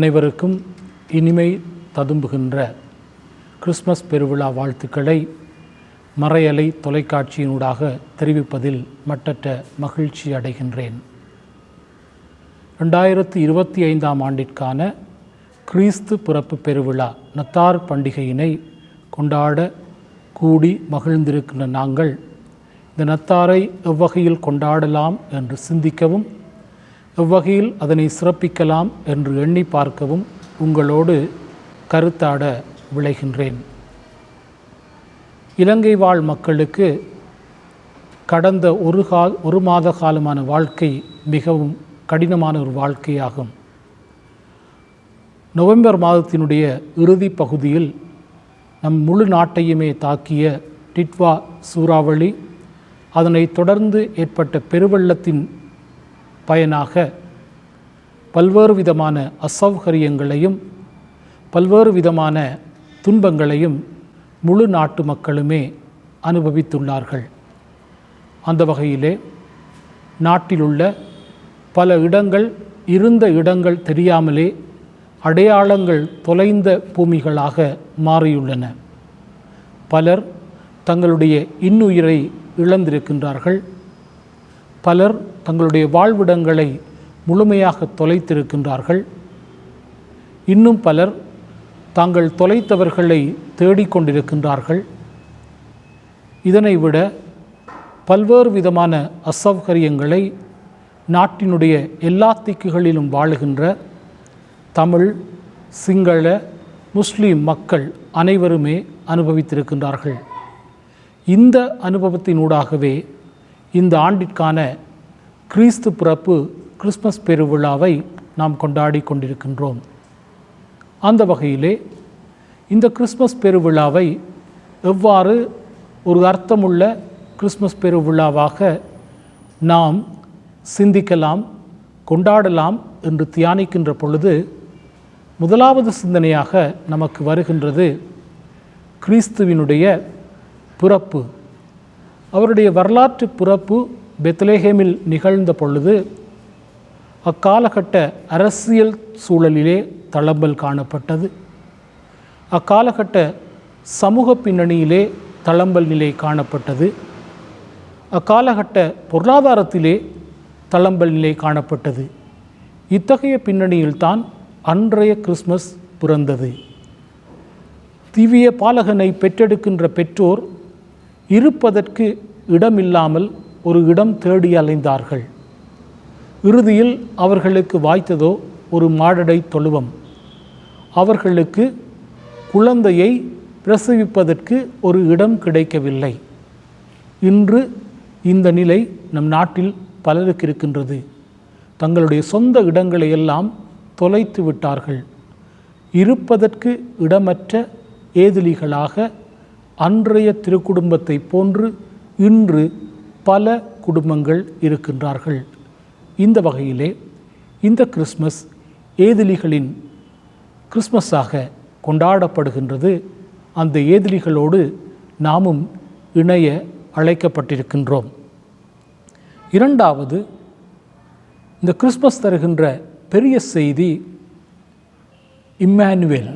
அனைவருக்கும் இனிமை ததும்புகின்ற கிறிஸ்மஸ் பெருவிழா வாழ்த்துக்களை மறையலை தொலைக்காட்சியினூடாக தெரிவிப்பதில் மட்டற்ற மகிழ்ச்சி அடைகின்றேன். ரெண்டாயிரத்தி இருபத்தி ஐந்தாம் ஆண்டிற்கான கிறிஸ்து பிறப்பு பெருவிழா நத்தார் பண்டிகையினை கொண்டாட கூடி மகிழ்ந்திருக்கின்ற நாங்கள் இந்த நத்தாரை எவ்வகையில் கொண்டாடலாம் என்று சிந்திக்கவும் எவ்வகையில் அதனை சிறப்பிக்கலாம் என்று எண்ணி பார்க்கவும் உங்களோடு கருத்தாட விளைகின்றேன். இலங்கை வாழ் மக்களுக்கு கடந்த ஒரு கால் ஒரு மாத காலமான வாழ்க்கை மிகவும் கடினமான ஒரு வாழ்க்கையாகும். நவம்பர் மாதத்தினுடைய இறுதி பகுதியில் நம் முழு நாட்டையுமே தாக்கிய டிட்வா சூறாவளி அதனை தொடர்ந்து ஏற்பட்ட பெருவெள்ளத்தின் பயனாக பல்வேறு விதமான அசௌகரியங்களையும் பல்வேறு விதமான துன்பங்களையும் முழு நாட்டு மக்களுமே அனுபவித்துள்ளார்கள். அந்த வகையிலே நாட்டிலுள்ள பல இடங்கள் இருந்த இடங்கள் தெரியாமலே அடையாளங்கள் தொலைந்த பூமிகளாக மாறியுள்ளன. பலர் தங்களுடைய இன்னுயிரை இழந்திருக்கின்றார்கள். பலர் தங்களுடைய வாழ்விடங்களை முழுமையாக தொலைத்திருக்கின்றார்கள். இன்னும் பலர் தாங்கள் தொலைத்தவர்களை தேடிக்கொண்டிருக்கின்றார்கள். இதனை விட பல்வேறு விதமான அசௌகரியங்களை நாட்டினுடைய எல்லா திக்குகளிலும் வாழுகின்ற தமிழ் சிங்கள முஸ்லீம் மக்கள் அனைவருமே அனுபவித்திருக்கின்றார்கள். இந்த அனுபவத்தினூடாகவே இந்த ஆண்டிற்கான கிறிஸ்து பிறப்பு கிறிஸ்மஸ் பெருவிழாவை நாம் கொண்டாடி கொண்டிருக்கின்றோம். அந்த வகையிலே இந்த கிறிஸ்மஸ் பெருவிழாவை எவ்வாறு ஒரு அர்த்தமுள்ள கிறிஸ்மஸ் பெருவிழாவாக நாம் சிந்திக்கலாம் கொண்டாடலாம் என்று தியானிக்கின்ற பொழுது முதலாவது சிந்தனையாக நமக்கு வருகின்றது கிறிஸ்துவினுடைய பிறப்பு. அவருடைய வரலாற்று பிறப்பு பெத்லேஹேமில் நிகழ்ந்த பொழுது அக்காலகட்ட அரசியல் சூழலிலே தளம்பல் காணப்பட்டது. அக்காலகட்ட சமூக பின்னணியிலே தளம்பல் நிலை காணப்பட்டது. அக்காலகட்ட பொருளாதாரத்திலே தளம்பல் நிலை காணப்பட்டது. இத்தகைய பின்னணியில்தான் அன்றைய கிறிஸ்மஸ் பிறந்தது. திவ்ய பாலகனை பெற்றெடுக்கின்ற பெற்றோர் இருப்பதற்கு இடமில்லாமல் ஒரு இடம் தேடி அலைந்தார்கள். இறுதியில் அவர்களுக்கு வாய்த்ததோ ஒரு மாடடை தொழுவம். அவர்களுக்கு குழந்தையை பிரசவிப்பதற்கு ஒரு இடம் கிடைக்கவில்லை. இன்று இந்த நிலை நம் நாட்டில் பலருக்கு இருக்கின்றது. தங்களுடைய சொந்த இடங்களை எல்லாம் தொலைத்து விட்டார்கள். இருப்பதற்கு இடமற்ற ஏதிலிகளாக அன்றைய திருக்குடும்பத்தை போன்று இன்று பல குடும்பங்கள் இருக்கின்றார்கள். இந்த வகையிலே இந்த கிறிஸ்மஸ் ஏதிலிகளின் கிறிஸ்மஸாக கொண்டாடப்படுகின்றது. அந்த ஏதிலிகளோடு நாமும் இணைய அழைக்கப்பட்டிருக்கின்றோம். இரண்டாவது இந்த கிறிஸ்மஸ் தருகின்ற பெரிய செய்தி இம்மானுவேல்.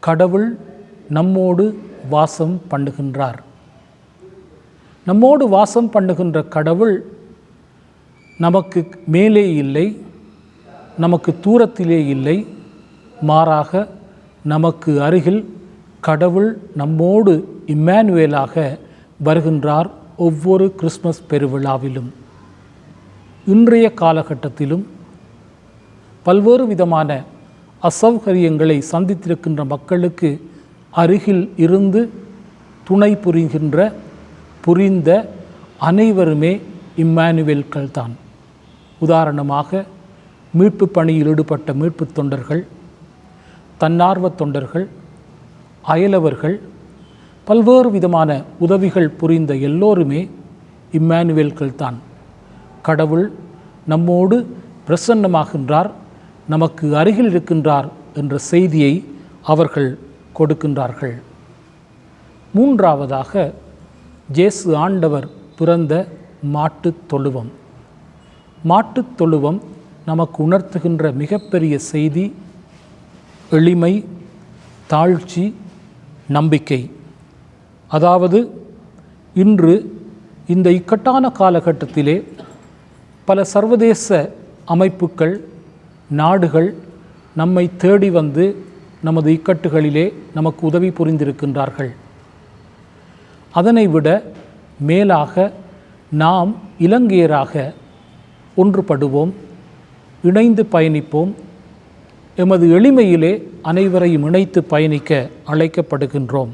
கடவுள் நம்மோடு வாசம் பண்ணுகின்றார். நம்மோடு வாசம் பண்ணுகின்ற கடவுள் நமக்கு மேலே இல்லை நமக்கு தூரத்திலே இல்லை மாறாக நமக்கு அருகில் கடவுள் நம்மோடு இம்மானுவேலாக வருகின்றார் ஒவ்வொரு கிறிஸ்மஸ் பெருவிழாவிலும். இன்றைய காலகட்டத்திலும் பல்வேறு விதமான அசௌகரியங்களை சந்தித்திருக்கின்ற மக்களுக்கு அருகில் இருந்து துணை புரிகின்ற புரிந்த அனைவருமே இம்மானுவேல்கள் தான் உதாரணமாக மீட்பு பணியில் ஈடுபட்ட மீட்பு தொண்டர்கள் தன்னார்வ தொண்டர்கள் அயலவர்கள் பல்வேறு விதமான உதவிகள் புரிந்த எல்லோருமே இம்மானுவேல்கள் தான் கடவுள் நம்மோடு பிரசன்னமாகின்றார் நமக்கு அருகில் இருக்கின்றார் என்ற செய்தியை அவர்கள் கொடுக்கின்றார்கள். மூன்றாவதாக ஜேசு ஆண்டவர் பிறந்த மாட்டுத் தொழுவம். மாட்டுத் தொழுவம் நமக்கு உணர்த்துகின்ற மிகப்பெரிய செய்தி எளிமை தாழ்ச்சி நம்பிக்கை. அதாவது இன்று இந்த இக்கட்டான காலகட்டத்திலே பல சர்வதேச அமைப்புக்கள் நாடுகள் நம்மை தேடி வந்து நமது இக்கட்டுகளிலே நமக்கு உதவி புரிந்திருக்கின்றார்கள். அதனை விட மேலாக நாம் இலங்கையராக ஒன்றுபடுவோம் இணைந்து பயணிப்போம் எமது எளிமையிலே அனைவரையும் இணைத்து பயணிக்க அழைக்கப்படுகின்றோம்.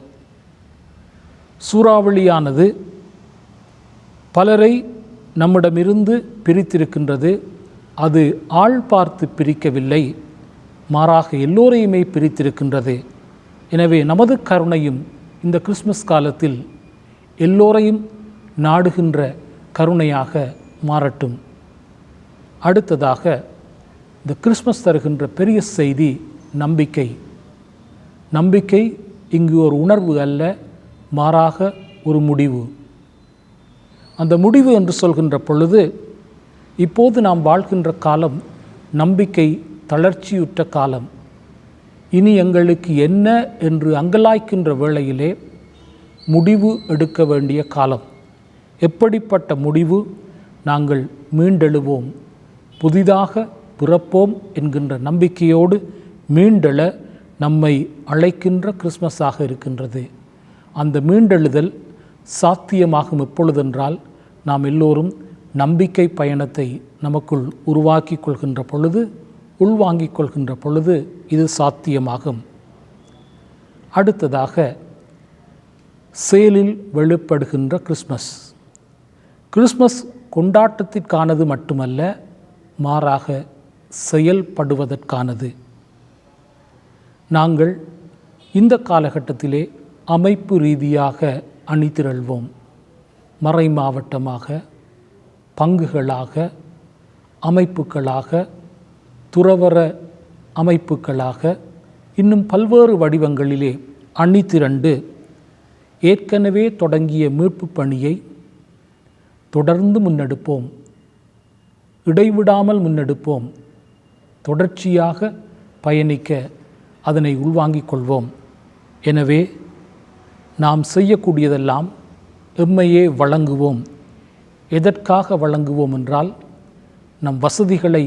சூறாவளியானது பலரை நம்மிடமிருந்து பிரித்திருக்கின்றது அது ஆள் பார்த்து பிரிக்கவில்லை. மாறாக எல்லோரையுமே பிரித்திருக்கின்றது. எனவே நமது கருணையும் இந்த கிறிஸ்மஸ் காலத்தில் எல்லோரையும் நாடுகின்ற கருணையாக மாறட்டும். அடுத்ததாக இந்த கிறிஸ்மஸ் தருகின்ற பெரிய செய்தி நம்பிக்கை. நம்பிக்கை இங்கு ஒரு உணர்வு அல்ல மாறாக ஒரு முடிவு. அந்த முடிவு என்று சொல்கின்ற பொழுது இப்போது நாம் வாழ்கின்ற காலம் நம்பிக்கை தளர்ச்சியுற்ற காலம். இனி எங்களுக்கு என்ன என்று அங்கலாய்க்கின்ற வேளையிலே முடிவு எடுக்க வேண்டிய காலம். எப்படிப்பட்ட முடிவு? நாங்கள் மீண்டெழுவோம். புதிதாக பிறப்போம் என்கின்ற நம்பிக்கையோடு மீண்டெழ நம்மை அழைக்கின்ற கிறிஸ்மஸாக இருக்கின்றது. அந்த மீண்டெழுதல் சாத்தியமாகும் எப்பொழுதென்றால் நாம் எல்லோரும் நம்பிக்கை பயணத்தை நமக்குள் உருவாக்கி கொள்கின்ற பொழுது உள்வாங்கிக் கொள்கின்ற பொழுது இது சாத்தியமாகும். அடுத்ததாக செயலில் வெளிப்படுகின்ற கிறிஸ்மஸ் கிறிஸ்மஸ் கொண்டாட்டத்திற்கானது மட்டுமல்ல மாறாக செயல்படுவதற்கானது. நாங்கள் இந்த காலகட்டத்திலே அமைப்பு ரீதியாக அணிதிரள்வோம். மறை மாவட்டமாக பங்குகளாக அமைப்புகளாக துறவர அமைப்புகளாக இன்னும் பல்வேறு வடிவங்களிலே அணிதிரண்டு ஏற்கனவே தொடங்கிய மீட்பு பணியை தொடர்ந்து முன்னெடுப்போம். இடைவிடாமல் முன்னெடுப்போம். தொடர்ச்சியாக பயணிக்க அதனை உள்வாங்கிக் கொள்வோம். எனவே நாம் செய்யக்கூடியதெல்லாம் எம்மையே வழங்குவோம். எதற்காக வழங்குவோம் என்றால் நம் வசதிகளை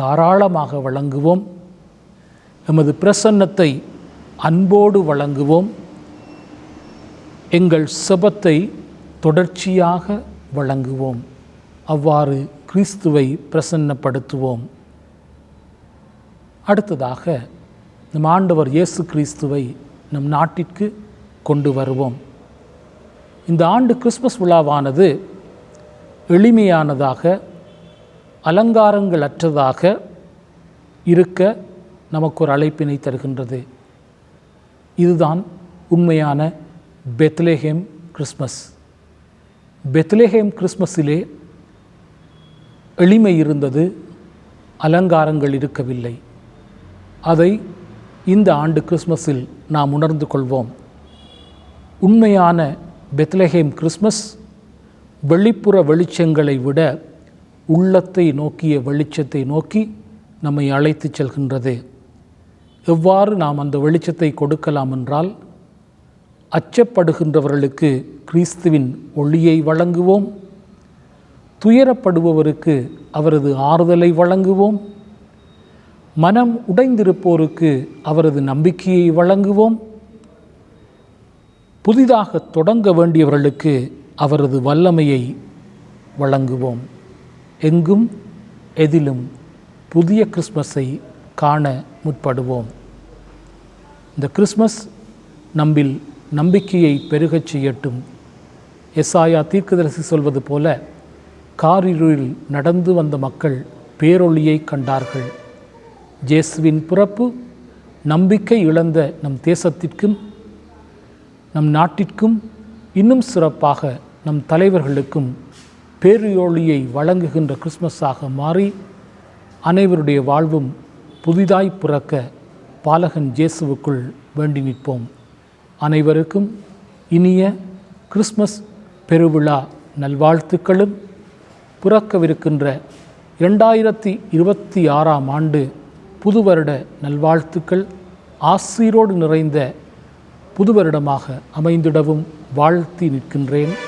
தாராளமாக வழங்குவோம். எமது பிரசன்னத்தை அன்போடு வழங்குவோம். எங்கள் செபத்தை தொடர்ச்சியாக வழங்குவோம். அவ்வாறு கிறிஸ்துவை பிரசன்னப்படுத்துவோம். அடுத்ததாக நம் ஆண்டவர் இயேசு கிறிஸ்துவை நம் நாட்டிற்கு கொண்டு வருவோம். இந்த ஆண்டு கிறிஸ்மஸ் விழாவானது எளிமையானதாக அலங்காரங்கள் அற்றதாக இருக்க நமக்கு ஒரு அழைப்பினை தருகின்றது. இதுதான் உண்மையான பெத்லேஹேம் கிறிஸ்மஸ் பெத்லேஹேம் கிறிஸ்மஸிலே எளிமை இருந்தது அலங்காரங்கள் இருக்கவில்லை. அதை இந்த ஆண்டு கிறிஸ்மஸில் நாம் உணர்ந்து கொள்வோம். உண்மையான பெத்லஹேம் கிறிஸ்மஸ் வெளிப்புற வெளிச்சங்களை விட உள்ளத்தை நோக்கிய வெளிச்சத்தை நோக்கி நம்மை அழைத்துச் செல்கின்றது. எவ்வாறு நாம் அந்த வெளிச்சத்தை கொடுக்கலாம் என்றால் அச்சப்படுகின்றவர்களுக்கு கிறிஸ்துவின் ஒளியை வழங்குவோம். துயரப்படுபவருக்கு அவரது ஆறுதலை வழங்குவோம். மனம் உடைந்திருப்போருக்கு அவரது நம்பிக்கையை வழங்குவோம். புதிதாக தொடங்க வேண்டியவர்களுக்கு அவரது வல்லமையை வழங்குவோம். எங்கும் எதிலும் புதிய கிறிஸ்மஸை காண முற்படுவோம். இந்த கிறிஸ்மஸ் நம்பில் நம்பிக்கையை பெருகச் செய்யட்டும். எஸ்ஆயா தீர்க்கதரிசி சொல்வது போல காரிருளில் நடந்து வந்த மக்கள் பேரொளியை கண்டார்கள். ஜேசுவின் பிறப்பு நம்பிக்கை இழந்த நம் தேசத்திற்கும் நம் நாட்டிற்கும் இன்னும் சிறப்பாக நம் தலைவர்களுக்கும் பேரொளியை வழங்குகின்ற கிறிஸ்மஸாக மாறி அனைவருடைய வாழ்வும் புதிதாய் பிறக்க பாலகன் ஜேசுவுக்குள் வேண்டி நிற்போம். அனைவருக்கும் இனிய கிறிஸ்மஸ் பெருவிழா நல்வாழ்த்துக்களும். பிறக்கவிருக்கின்ற இரண்டாயிரத்தி இருபத்தி ஆறாம் ஆண்டு புது வருட நல்வாழ்த்துக்கள் ஆசிரியரோடு நிறைந்த புது வருடமாக அமைந்திடவும் வாழ்த்தி நிற்கின்றேன்.